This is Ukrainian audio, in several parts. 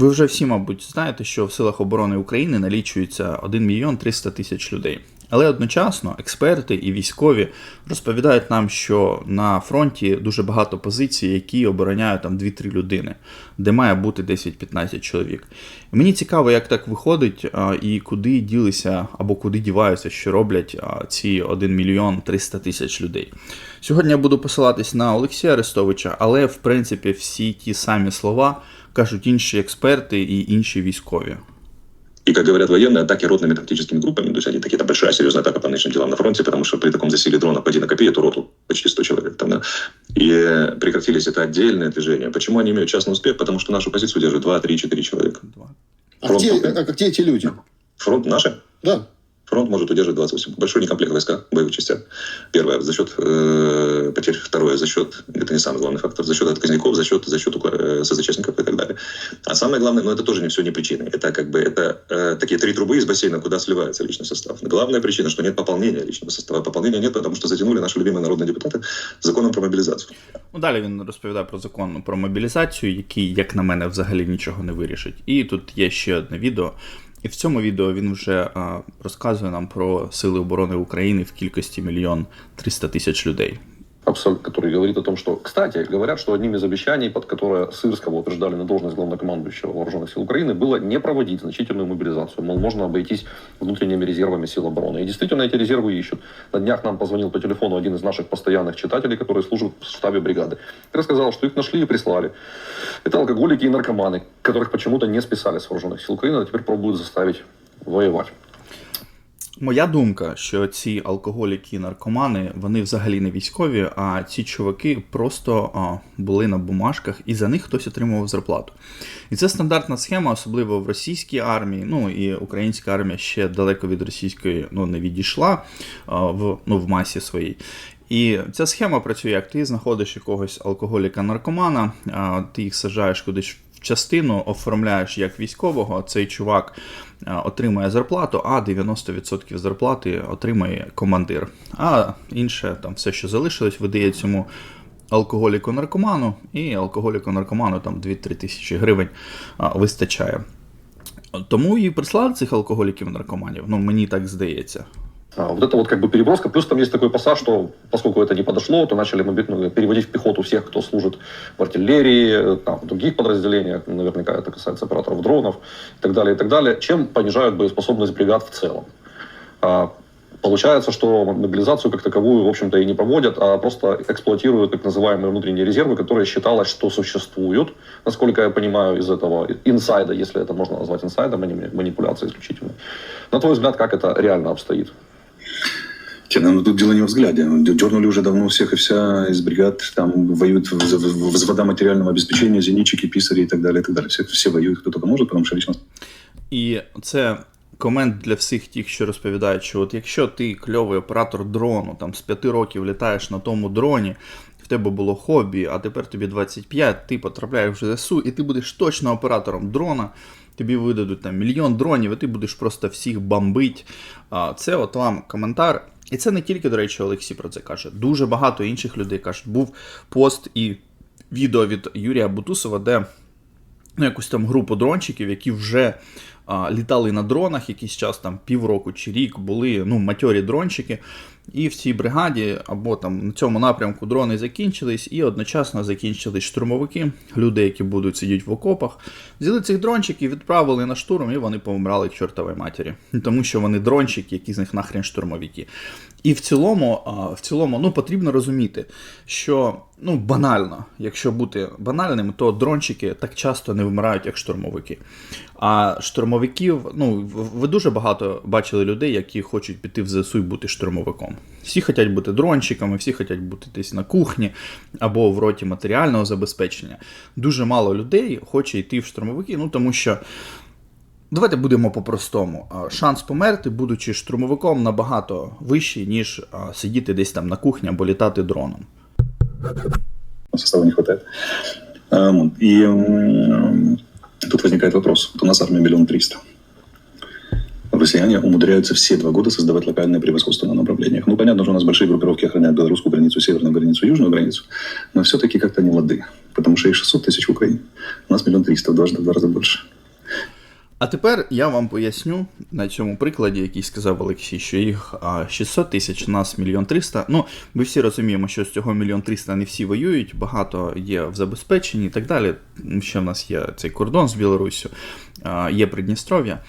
Ви вже всі, мабуть, знаєте, що в силах оборони України налічується 1 мільйон 300 тисяч людей. Але одночасно експерти і військові розповідають нам, що на фронті дуже багато позицій, які обороняють там 2-3 людини, де має бути 10-15 чоловік. І мені цікаво, як так виходить, і куди ділися або куди діваються, що роблять ці 1 мільйон 300 тисяч людей. Сьогодні я буду посилатись на Олексія Арестовича, але в принципі всі ті самі слова кажуть інші експерти і інші військові. И, как говорят военные, атаки ротными тактическими группами, то есть они такие, это большая серьезная атака по нынешним делам на фронте, потому что при таком засилии дронов пойди накопи эту роту, почти 100 человек там, да, и э, прекратились это отдельное движение. Почему они имеют частный успех? Потому что нашу позицию держит 2, 3, 4 человека. А Фронт где, пока- а где эти люди? Фронт наши? Да. Фронт может удерживать 28. Большой некомплект войска в боевых частях. Первое, за счет э, потерь. Второе, за счет, это не самый главный фактор, за счет отказников, за счет, за счет э, СЗЧников и так далее. А самое главное, но это тоже не все не причины. Это как бы это э, такие три трубы из бассейна, куда сливается личный состав. Главная причина, что нет пополнения личного состава. Пополнения нет, потому что затянули наши любимые народные депутаты законом про мобилизацию. Ну, далі він розповідає про закон про мобілізацію, який, як на мене, взагалі нічого не вирішить. І тут є ще одне відео. І в цьому відео він вже розказує нам про сили оборони України в кількості мільйон 300 тисяч людей. Который говорит о том, что, кстати, говорят, что одним из обещаний, под которое Сырского утверждали на должность главнокомандующего вооруженных сил Украины, было не проводить значительную мобилизацию. Мол, можно обойтись внутренними резервами сил обороны. И действительно эти резервы ищут. На днях нам позвонил по телефону один из наших постоянных читателей, который служит в штабе бригады. И рассказал, что их нашли и прислали. Это алкоголики и наркоманы, которых почему-то не списали с вооруженных сил Украины, а теперь пробуют заставить воевать. Моя думка, що ці алкоголіки, наркомани, вони взагалі не військові, а ці чуваки просто а, були на бумажках і за них хтось отримував зарплату. І це стандартна схема, особливо в російській армії. Ну і українська армія ще далеко від російської ну, не відійшла а, в, ну, в масі своїй. І ця схема працює, як ти знаходиш якогось алкоголіка-наркомана, ти їх саджаєш кудись частину, оформляєш як військового, цей чувак а, отримує зарплату, а 90% зарплати отримує командир. А інше, там все, що залишилось, видає цьому алкоголіку-наркоману, і алкоголіку-наркоману там 2-3 тисячі гривень вистачає. Тому і прислали цих алкоголіків-наркоманів, ну мені так здається. А, Вот это вот как бы переброска. Плюс там есть такой пассаж, что поскольку это не подошло, то начали ну, переводить в пехоту всех, кто служит в артиллерии, э, там, в других подразделениях. Наверняка это касается операторов дронов и так далее, и так далее. Чем понижают боеспособность бригад в целом. А, Получается, что мобилизацию как таковую, в общем-то, и не проводят, а просто эксплуатируют так называемые внутренние резервы, которые считалось, что существуют, насколько я понимаю, из этого инсайда, если это можно назвать инсайдом, а не манипуляцией исключительно. На твой взгляд, как это реально обстоит? Те, ну, тут дело не в взгляде. Дернули уже давно всех и вся из бригад, там воюют взвода материального обеспечения, зенитчики, писари и так далее, и так далее. Все, все воюют, кто только может, потому что лично І це комент для всіх тих, що розповідають, що от якщо ти кльовий оператор дрону, там з 5 років літаєш на тому дроні, в тебе було хобі, а тепер тобі 25, ти потрапляєш в ЗСУ, і ти будеш точно оператором дрона. Тобі видадуть там мільйон дронів, і ти будеш просто всіх бомбить. Це от вам коментар. І це не тільки, до речі, Олексій про це каже. Дуже багато інших людей кажуть. Був пост і відео від Юрія Бутусова, де ну, якусь там групу дрончиків, які вже літали на дронах якийсь час, там півроку чи рік, були ну, матьорі дрончики. І в цій бригаді або там на цьому напрямку дрони закінчились, і одночасно закінчились штурмовики, люди, які будуть сидіти в окопах. Взяли цих дрончиків, відправили на штурм, і вони помирали к чортовій матері. Тому що вони дрончики, які з них нахрен штурмовики. І в цілому, в цілому, ну потрібно розуміти, що ну банально, якщо бути банальним, то дрончики так часто не вмирають, як штурмовики. А штурмовиків, ну ви дуже багато бачили людей, які хочуть піти в ЗСУ і бути штурмовиком. Всі хочуть бути дрончиками, всі хочуть бути десь на кухні або в роті матеріального забезпечення. Дуже мало людей хоче йти в штурмовики, ну тому що. Давайте будемо по-простому. Шанс померти, будучи штурмовиком, набагато вищий, ніж сидіти десь там на кухні або літати дроном. состава не хватает. А. И тут возникает вопрос. У нас армия миллион триста россияне умудряются все два года создавать локальное превосходство на направлениях. Ну, понятно, что у нас большие группировки охраняют белорусскую границу, северную границу, южную границу, но все-таки как-то не лады, потому что их 600 тысяч в Украине, у нас миллион триста, дважды в два раза больше. А тепер я вам поясню на цьому прикладі, який сказав Олексій, що їх а, 600 тисяч, у нас мільйон 300. Ну, ми всі розуміємо, що з цього мільйон 300 не всі воюють, багато є в забезпеченні і так далі. Ще в нас є цей кордон з Білоруссю, а, є Придністров'я.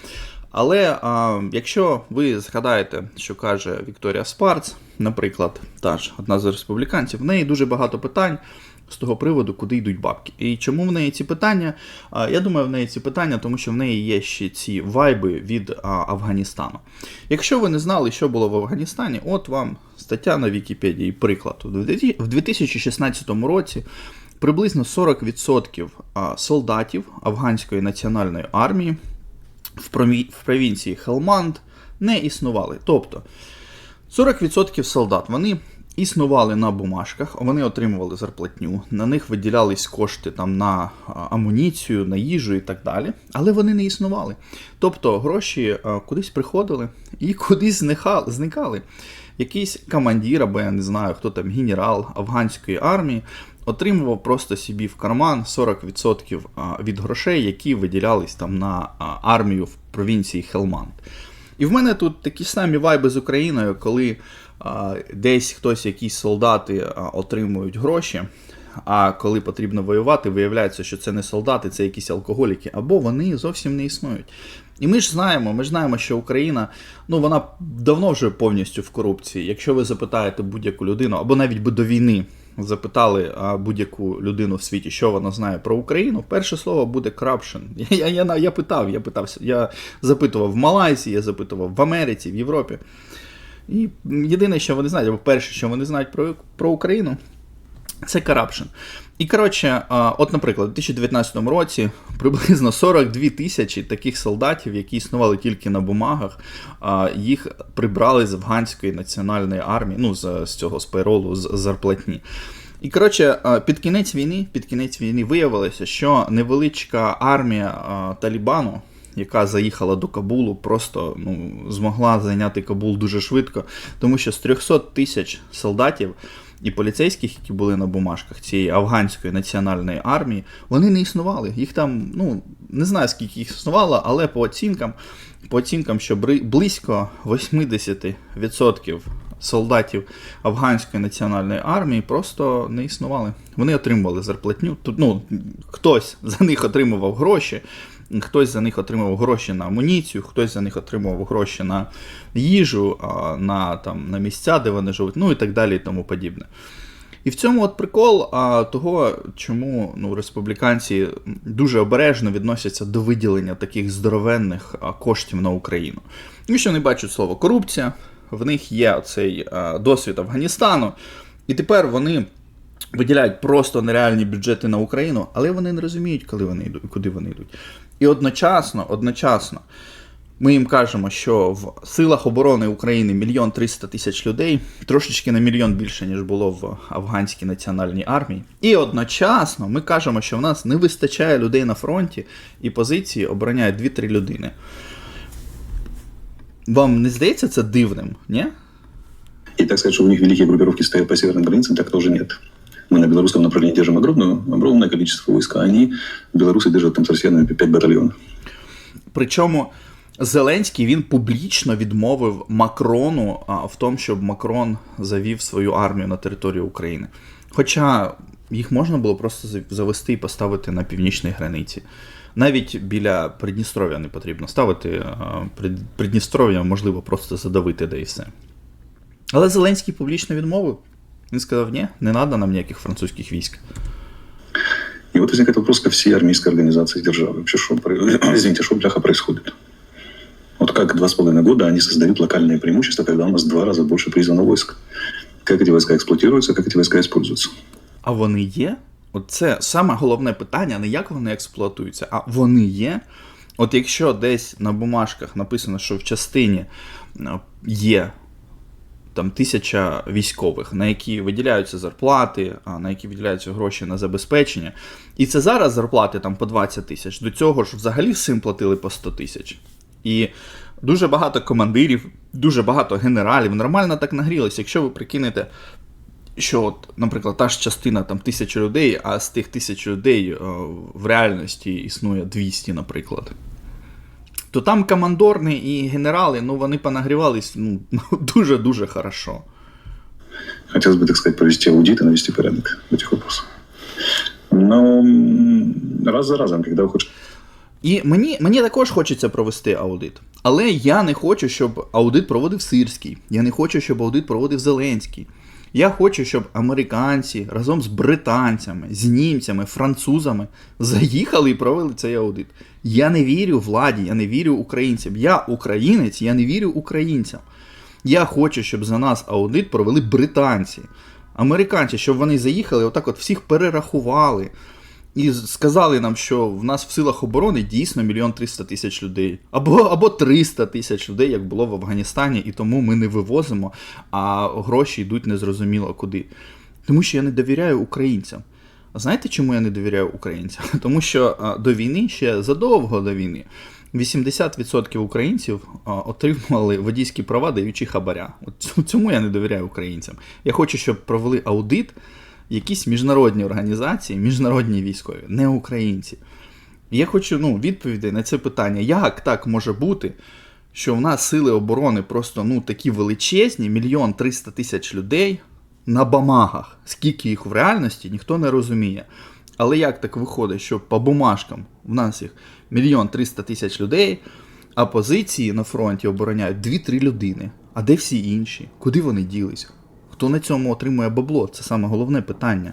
Але а, якщо ви згадаєте, що каже Вікторія Спарц, наприклад, та ж одна з республіканців, в неї дуже багато питань з того приводу, куди йдуть бабки. І чому в неї ці питання? А, Я думаю, в неї ці питання, тому що в неї є ще ці вайби від а, Афганістану. Якщо ви не знали, що було в Афганістані, от вам стаття на Вікіпедії, приклад. В 2016 році приблизно 40% солдатів афганської національної армії в, прові- в провінції Хелманд не існували. Тобто 40% солдат вони існували на бумажках, вони отримували зарплатню, на них виділялись кошти там на амуніцію, на їжу і так далі, але вони не існували. Тобто гроші кудись приходили і кудись зникали-. Якийсь командир, або я не знаю, хто там генерал афганської армії. Отримував просто собі в карман 40% від грошей, які виділялись там на армію в провінції Хелманд. І в мене тут такі самі вайби з Україною, коли десь хтось, якісь солдати отримують гроші, а коли потрібно воювати, виявляється, що це не солдати, це якісь алкоголіки, або вони зовсім не існують. І ми ж знаємо, ми ж знаємо, що Україна, ну вона давно вже повністю в корупції. Якщо ви запитаєте будь-яку людину, або навіть би до війни запитали будь-яку людину в світі, що вона знає про Україну, перше слово буде corruption. Я, я, я, я питав, я питався, я запитував в Малайзії, я запитував в Америці, в Європі. І єдине, що вони знають, або перше, що вони знають про, про Україну, це corruption. І коротше, от, наприклад, у 2019 році приблизно 42 тисячі таких солдатів, які існували тільки на бумагах, їх прибрали з афганської національної армії, ну, з, з цього з пайролу, з з зарплатні. І коротше, під кінець війни, під кінець війни виявилося, що невеличка армія Талібану, яка заїхала до Кабулу, просто ну, змогла зайняти Кабул дуже швидко, тому що з 300 тисяч солдатів і поліцейських, які були на бумажках цієї афганської національної армії, вони не існували. Їх там, ну не знаю скільки їх існувало, але по оцінкам, по оцінкам, що близько 80% солдатів афганської національної армії просто не існували. Вони отримували зарплатню. Тут ну хтось за них отримував гроші. Хтось за них отримував гроші на амуніцію, хтось за них отримував гроші на їжу, на, там, на місця, де вони живуть, ну і так далі і тому подібне. І в цьому от прикол а, того, чому ну, республіканці дуже обережно відносяться до виділення таких здоровенних коштів на Україну. Тому що вони бачать слово корупція, в них є цей досвід Афганістану, і тепер вони виділяють просто нереальні бюджети на Україну, але вони не розуміють, коли вони йдуть, куди вони йдуть. І одночасно, одночасно, ми їм кажемо, що в силах оборони України мільйон триста тисяч людей, трошечки на мільйон більше, ніж було в афганській національній армії. І одночасно ми кажемо, що в нас не вистачає людей на фронті, і позиції обороняють 2-3 людини. Вам не здається це дивним, ні? И так сказать, что у них великие группировки стоят по северным границам, так тоже нет. Мы на белорусском направлении держим огромную, огромное количество войск, а они, белорусы, держат там с россиянами 5 батальонов. Причому Зеленський він публічно відмовив Макрону а, в тому, щоб Макрон завів свою армію на територію України. Хоча їх можна було просто зав- завести і поставити на північній границі. Навіть біля Придністров'я не потрібно ставити. а, Прид- Придністров'я можливо просто задавити, де і все. Але Зеленський публічно відмовив. Він сказав: ні, не треба нам ніяких французьких військ. И вот возникает вопрос ко всей армейской организации державы. Вообще, что, про- извините, что бляха происходит? Вот как два с половиной года они создают локальное преимущество, когда у нас в два раза больше призвано войск. Как эти войска эксплуатируются, как эти войска используются. А вони є? От це саме головне питання, не як вони експлуатуються, а вони є. От якщо десь на бумажках написано, що в частині е, є там тисяча військових, на які виділяються зарплати, на які виділяються гроші на забезпечення. І це зараз зарплати там по 20 тисяч. До цього ж взагалі всім платили по 100 тисяч. І Дуже багато командирів, дуже багато генералів нормально так нагрілися. Якщо ви прикинете, що, от, наприклад, та ж частина там тисячі людей, а з тих тисяч людей е, в реальності існує 200, наприклад. То там командорни і генерали, ну вони понагрівались ну, дуже-дуже хорошо. Хотелось бы, так сказать, провести аудит и навести порядок в этих вопросах. Но раз за разом, когда хочешь І мені, мені також хочеться провести аудит. Але я не хочу, щоб аудит проводив Сирський. Я не хочу, щоб аудит проводив Зеленський. Я хочу, щоб американці разом з британцями, з німцями, французами заїхали і провели цей аудит. Я не вірю владі, я не вірю українцям. Я українець, я не вірю українцям. Я хочу, щоб за нас аудит провели британці, американці, щоб вони заїхали, отак от всіх перерахували. І сказали нам, що в нас в силах оборони дійсно мільйон триста тисяч людей. Або, або 300 тисяч людей, як було в Афганістані, і тому ми не вивозимо, а гроші йдуть незрозуміло куди. Тому що я не довіряю українцям. А знаєте, чому я не довіряю українцям? Тому що до війни, ще задовго до війни, 80% українців а, отримали водійські права, даючи хабаря. От цьому я не довіряю українцям. Я хочу, щоб провели аудит якісь міжнародні організації, міжнародні військові, не українці. Я хочу ну, відповідей на це питання, як так може бути, що в нас сили оборони просто ну, такі величезні, мільйон триста тисяч людей на бумагах. Скільки їх в реальності, ніхто не розуміє. Але як так виходить, що по бумажкам в нас їх мільйон триста тисяч людей, а позиції на фронті обороняють 2-3 людини. А де всі інші? Куди вони ділись? Хто на цьому отримує бабло? Це саме головне питання.